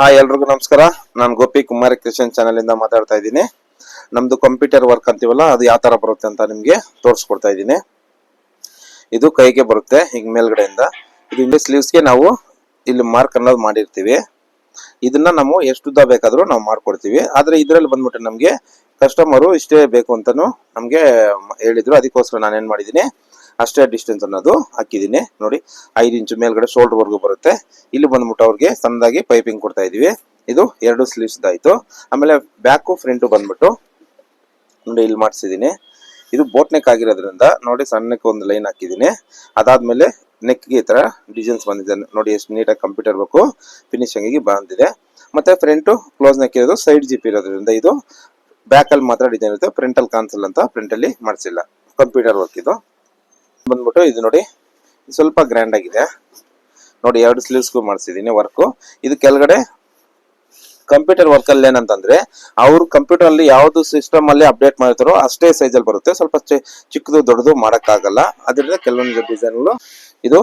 ಹಾ, ಎಲ್ರಿಗೂ ನಮಸ್ಕಾರ. ನಾನು ಗೋಪಿ ಕುಮಾರ್ ಕ್ರಿಶನ್ ಚಾನೆಲ್ ಇಂದ ಮಾತಾಡ್ತಾ ಇದ್ದೀನಿ. ನಮ್ದು ಕಂಪ್ಯೂಟರ್ ವರ್ಕ್ ಅಂತೀವಲ್ಲ, ಅದು ಯಾವ ತರ ಬರುತ್ತೆ ಅಂತ ನಿಮ್ಗೆ ತೋರಿಸ್ಕೊಡ್ತಾ ಇದ್ದೀನಿ. ಇದು ಕೈಗೆ ಬರುತ್ತೆ ಈಗ ಮೇಲ್ಗಡೆಯಿಂದ. ಇದು ಇಲ್ಲಿ ಸ್ಲೀವ್ಸ್ಗೆ ನಾವು ಇಲ್ಲಿ ಮಾರ್ಕ್ ಅನ್ನೋದು ಮಾಡಿರ್ತೀವಿ. ಇದನ್ನ ನಾವು ಎಷ್ಟು ಉದ್ದ ಬೇಕಾದ್ರೂ ನಾವು ಮಾಡ್ಕೊಡ್ತೀವಿ ಆದ್ರೆ ಇದ್ರಲ್ಲಿ ಬಂದ್ಬಿಟ್ಟು ನಮ್ಗೆ ಕಸ್ಟಮರು ಇಷ್ಟೇ ಬೇಕು ಅಂತಾನು ನಮ್ಗೆ ಹೇಳಿದ್ರು. ಅದಕ್ಕೋಸ್ಕರ ನಾನು ಏನ್ ಮಾಡಿದೀನಿ ಅಷ್ಟೇ ಡಿಸ್ಟೆನ್ಸ್ ಅನ್ನೋದು ಹಾಕಿದ್ದೀನಿ. ನೋಡಿ, ಐದು ಇಂಚು ಮೇಲ್ಗಡೆ ಶೋಲ್ಡರ್ ವರ್ಗು ಬರುತ್ತೆ. ಇಲ್ಲಿ ಬಂದ್ಬಿಟ್ಟು ಅವ್ರಿಗೆ ಸಣ್ಣದಾಗಿ ಪೈಪಿಂಗ್ ಕೊಡ್ತಾ ಇದೀವಿ ಇದು ಎರಡು ಸ್ಲೀವ್ಸ್ ಆಯ್ತು ಆಮೇಲೆ ಬ್ಯಾಕು ಫ್ರಂಟು ಬಂದ್ಬಿಟ್ಟು ನೋಡಿ, ಇಲ್ಲಿ ಮಾಡಿಸಿದೀನಿ ಇದು ಬೋಟ್ ನೆಕ್ ಆಗಿರೋದ್ರಿಂದ ನೋಡಿ, ಸಣ್ಣಕ್ಕೆ ಒಂದು ಲೈನ್ ಹಾಕಿದ್ದೀನಿ. ಅದಾದ್ಮೇಲೆ ನೆಕ್ಗೆ ಈ ತರ ಡಿಸೈನ್ಸ್ ಬಂದಿದೆ. ನೋಡಿ, ಎಷ್ಟು ನೀಟಾಗಿ ಕಂಪ್ಯೂಟರ್ ಇರಬೇಕು ಫಿನಿಶಿಂಗ್ ಆಗಿ ಬಂದಿದೆ. ಮತ್ತೆ ಫ್ರಂಟು ಕ್ಲೋಸ್ ನೆಕ್ ಇರೋದು ಸೈಡ್ ಜಿಪ್ ಇರೋದ್ರಿಂದ ಇದು ಬ್ಯಾಕ್ ಅಲ್ಲಿ ಮಾತ್ರ ಡಿಸೈನ್ ಇರುತ್ತೆ. ಫ್ರಂಟ್ ಅಲ್ಲಿ ಕಾಣಿಸಲ್ಲ ಅಂತ ಫ್ರಂಟ್ ಅಲ್ಲಿ ಮಾಡಿಸಿಲ್ಲ. ಕಂಪ್ಯೂಟರ್ ವರ್ಕ್ ಇದು. ಬಂದ್ಬಿಟ್ಟು ಇದು ನೋಡಿ ಸ್ವಲ್ಪ ಗ್ರ್ಯಾಂಡ್ ಆಗಿದೆ. ನೋಡಿ ಎರಡು ಸ್ಲೀವ್ಸ್ಗೂ ಮಾಡಿಸಿದ್ದೀನಿ ವರ್ಕು. ಇದು ಕೆಳಗಡೆ ಕಂಪ್ಯೂಟರ್ ವರ್ಕ್ ಅಲ್ಲಿ ಏನಂತಂದ್ರೆ ಅವ್ರು ಕಂಪ್ಯೂಟರ್ ಅಲ್ಲಿ ಯಾವ್ದು ಸಿಸ್ಟಮ್ ಅಲ್ಲಿ ಅಪ್ಡೇಟ್ ಮಾಡಿರ್ತಾರೋ ಅಷ್ಟೇ ಸೈಜ್ ಅಲ್ಲಿ ಬರುತ್ತೆ. ಸ್ವಲ್ಪ ಚಿಕ್ಕದು ದೊಡ್ಡದು ಮಾಡಕ್ಕಾಗಲ್ಲ. ಅದರಿಂದ ಕೆಲವೊಂದು ಡಿಸೈನ್ಗಳು ಇದು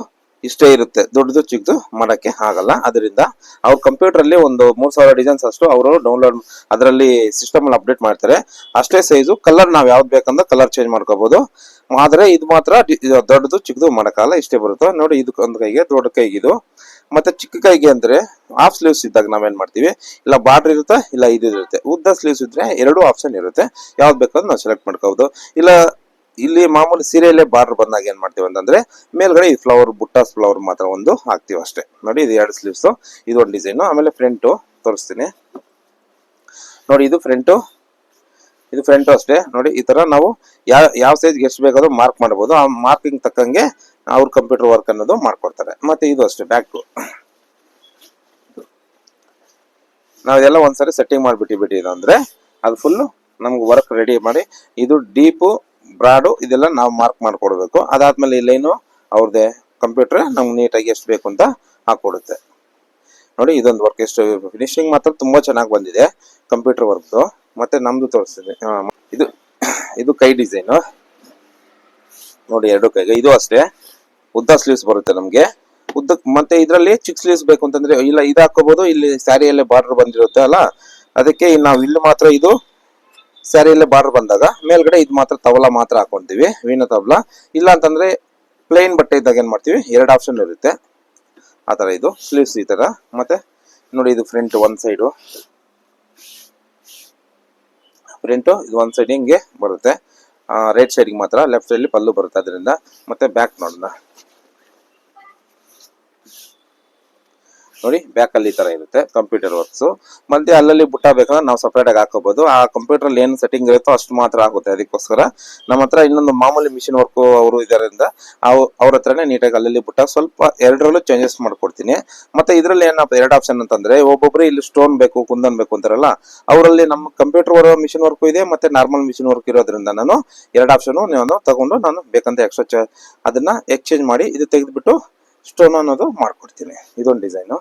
ಇಷ್ಟೇ ಇರುತ್ತೆ. ದೊಡ್ಡದು, ಚಿಕ್ಕದು ಮಾಡೋಕ್ಕೆ ಆಗಲ್ಲ. ಅದರಿಂದ ಅವ್ರ ಕಂಪ್ಯೂಟರ್ ಅಲ್ಲಿ ಒಂದು ಮೂರ್ ಸಾವಿರ ಡಿಸೈನ್ಸ್ ಅಷ್ಟು ಅವರು ಡೌನ್ಲೋಡ್ ಅದರಲ್ಲಿ ಸಿಸ್ಟಮ್ ಅಲ್ಲಿ ಅಪ್ಡೇಟ್ ಮಾಡ್ತಾರೆ. ಅಷ್ಟೇ ಸೈಜು. ಕಲರ್ ನಾವು ಯಾವ್ದು ಬೇಕಂದ್ರೆ ಕಲರ್ ಚೇಂಜ್ ಮಾಡ್ಕೋಬಹುದು ಆದರೆ ಇದು ಮಾತ್ರ ದೊಡ್ಡದು, ಚಿಕ್ಕದು ಮಾಡೋಕ್ಕಲ್ಲ ಇಷ್ಟೇ ಬರುತ್ತೆ. ನೋಡಿ ಇದು ಒಂದು ಕೈಗೆ, ದೊಡ್ಡ ಕೈಗೆ ಇದು. ಮತ್ತೆ ಚಿಕ್ಕ ಕೈಗೆ ಅಂದ್ರೆ ಹಾಫ್ ಸ್ಲೀವ್ಸ್ ಇದ್ದಾಗ ನಾವೇನ್ ಮಾಡ್ತೀವಿ? ಇಲ್ಲ ಬಾರ್ಡರ್ ಇರುತ್ತೆ, ಇಲ್ಲ ಇದಿರುತ್ತೆ ಉದ್ದ ಸ್ಲೀವ್ಸ್ ಇದ್ರೆ ಎರಡು ಆಪ್ಷನ್ ಇರುತ್ತೆ. ಯಾವ್ದು ಬೇಕಾದ್ರೂ ನಾವು ಸೆಲೆಕ್ಟ್ ಮಾಡ್ಕೋಬಹುದು ಇಲ್ಲ ಇಲ್ಲಿ ಮಾಮೂಲಿ ಸೀರೆಯಲ್ಲೇ ಬಾರ್ಡರ್ ಬಂದಾಗ ಏನ್ ಮಾಡ್ತೀವಿ ಅಂತಂದ್ರೆ, ಮೇಲ್ಗಡೆ ಈ ಫ್ಲವರ್ ಬುಟ್ಟಾಸ್ ಫ್ಲವರ್ ಮಾತ್ರ ಒಂದು ಹಾಕ್ತಿವಿ ಅಷ್ಟೇ. ನೋಡಿ, ಇದು ಎರಡು ಸ್ಲೀವ್ಸ್ ಇದು ಒಂದು ಡಿಸೈನ್ ಆಮೇಲೆ ಫ್ರಂಟು ತೋರಿಸ್ತೀನಿ. ನೋಡಿ, ಇದು ಫ್ರಂಟು ಇದು ಫ್ರಂಟು ಅಷ್ಟೇ. ನೋಡಿ, ಈ ತರ ನಾವು ಯಾವ ಯಾವ ಸೈಜ್ಗೆ ಎಷ್ಟು ಬೇಕಾದ್ರೂ ಮಾರ್ಕ್ ಮಾಡಬಹುದು ಆ ಮಾರ್ಕಿಂಗ್ ತಕ್ಕಂಗೆ ಅವ್ರ ಕಂಪ್ಯೂಟರ್ ವರ್ಕ್ ಅನ್ನೋದು ಮಾಡ್ಕೊಡ್ತಾರೆ. ಮತ್ತೆ ಇದು ಅಷ್ಟೇ ಬ್ಯಾಕ್ ನಾವೆಲ್ಲ ಒಂದ್ಸರಿ ಸೆಟ್ಟಿಂಗ್ ಮಾಡಿಬಿಟ್ಟು ಬಿಟ್ಟಿದ್ದು ಅಂದ್ರೆ, ಅದು ಫುಲ್ಲು ನಮ್ಗೆ ವರ್ಕ್ ರೆಡಿ ಮಾಡಿ, ಇದು ಡೀಪು ಬ್ರಾಡು ಇದೆಲ್ಲ ನಾವು ಮಾರ್ಕ್ ಮಾಡಿಕೊಡ್ಬೇಕು. ಅದಾದ್ಮೇಲೆ ಇಲ್ಲೇನು ಲೈನು ಅವ್ರದ್ದೇ ಕಂಪ್ಯೂಟರ್ ನಮ್ಗೆ ನೀಟಾಗಿ ಎಷ್ಟು ಬೇಕು ಅಂತ ಹಾಕೊಡುತ್ತೆ. ನೋಡಿ, ಇದೊಂದು ವರ್ಕ್ ಎಷ್ಟು ಫಿನಿಶಿಂಗ್ ಮಾತ್ರ ತುಂಬಾ ಚೆನ್ನಾಗಿ ಬಂದಿದೆ ಕಂಪ್ಯೂಟರ್ ವರ್ಕ್ ಮತ್ತೆ ನಮ್ದು ತೋರಿಸ್ತೀನಿ ಇದು ಇದು ಕೈ ಡಿಸೈನು ನೋಡಿ, ಎರಡು ಕೈಗೆ ಇದು ಅಷ್ಟೇ. ಉದ್ದ ಸ್ಲೀವ್ಸ್ ಬರುತ್ತೆ ನಮಗೆ. ಉದ್ದ ಮತ್ತೆ ಇದರಲ್ಲಿ ಚಿಕ್ಕ ಸ್ಲೀವ್ಸ್ ಬೇಕು ಅಂತಂದ್ರೆ, ಇಲ್ಲ ಇದು ಹಾಕೋಬಹುದು ಇಲ್ಲಿ ಸ್ಯಾರಿಯಲ್ಲೇ ಬಾರ್ಡರ್ ಬಂದಿರುತ್ತೆ ಅಲ್ಲ? ಅದಕ್ಕೆ ನಾವು ಇಲ್ಲಿ ಮಾತ್ರ ಇದು ಸ್ಯಾರಿಯಲ್ಲೇ ಬಾರ್ಡರ್ ಬಂದಾಗ ಮೇಲ್ಗಡೆ ಇದು ಮಾತ್ರ ತವಲ ಮಾತ್ರ ಹಾಕೊಂತೀವಿ, ವೀಣ ತಬಲ. ಇಲ್ಲ ಅಂತಂದ್ರೆ ಪ್ಲೇನ್ ಬಟ್ಟೆ ಇದ್ದಾಗ ಏನು ಮಾಡ್ತೀವಿ? ಎರಡು ಆಪ್ಷನ್ ಇರುತ್ತೆ. ಆ ಥರ ಇದು ಸ್ಲೀವ್ಸ್ ಈ ತರ. ಮತ್ತೆ ನೋಡಿ ಇದು ಫ್ರಂಟ್ ಒಂದ್ ಸೈಡು ಫ್ರಂಟ್ ಇದು ಒಂದು ಸೈಡ್ ಹಿಂಗೆ ಬರುತ್ತೆ. ರೈಟ್ ಸೈಡಿಗೆ ಮಾತ್ರ ಲೆಫ್ಟ್ ಸೈಡ್ ಪಲ್ಲು ಬರುತ್ತೆ ಅದರಿಂದ. ಮತ್ತೆ ಬ್ಯಾಕ್ ನೋಡೋಣ. ನೋಡಿ ಬ್ಯಾಕ್ ಅಲ್ಲಿ ತರ ಇರುತ್ತೆ ಕಂಪ್ಯೂಟರ್ ವರ್ಕ್ಸ್ ಮತ್ತೆ ಅಲ್ಲಲ್ಲಿ ಬುಟ್ಟ ಬೇಕಂದ್ರೆ ನಾವು ಸಪರೇಟ್ ಆಗಿ ಹಾಕೋಬಹುದು ಆ ಕಂಪ್ಯೂಟರ್ ಅಲ್ಲಿ ಏನು ಸೆಟ್ಟಿಂಗ್ ಇರುತ್ತೋ ಅಷ್ಟು ಮಾತ್ರ ಆಗುತ್ತೆ ಅದಕ್ಕೋಸ್ಕರ. ನಮ್ಮ ಹತ್ರ ಇನ್ನೊಂದು ಮಾಮೂಲಿ ಮಿಷಿನ್ ವರ್ಕ್ ಅವರು ಇದರಿಂದ ಅವ್ರ ಹತ್ರನೇ ನೀಟಾಗಿ ಅಲ್ಲಲ್ಲಿ ಬುಟ್ಟ ಸ್ವಲ್ಪ ಎರಡರಲ್ಲೂ ಚೇಂಜಸ್ ಮಾಡ್ಕೊಡ್ತೀನಿ. ಮತ್ತೆ ಇದರಲ್ಲಿ ಏನಪ್ಪ, ಎರಡು ಆಪ್ಷನ್ ಅಂತಂದ್ರೆ, ಒಬ್ಬೊಬ್ರು ಇಲ್ಲಿ ಸ್ಟೋನ್ ಬೇಕು, ಕುಂದನ್ ಬೇಕು ಅಂತಾರಲ್ಲ, ಅವರಲ್ಲಿ ನಮ್ಮ ಕಂಪ್ಯೂಟರ್ ಮಿಷಿನ್ ವರ್ಕ್ ಇದೆ, ಮತ್ತೆ ನಾರ್ಮಲ್ ಮಿಷಿನ್ ವರ್ಕ್ ಇರೋದ್ರಿಂದ ನಾನು ಎರಡು ಆಪ್ಷನ್ ನೀವು ತಗೊಂಡು ನಾನು ಬೇಕಂತ ಎಕ್ಸ್ಟ್ರಾ ಅದನ್ನ ಎಕ್ಸ್ಚೇಂಜ್ ಮಾಡಿ ಇದು ತೆಗೆದ್ಬಿಟ್ಟು ಸ್ಟೋನ್ ಅನ್ನೋದು ಮಾಡ್ಕೊಡ್ತೀನಿ. ಇದೊಂದು ಡಿಸೈನು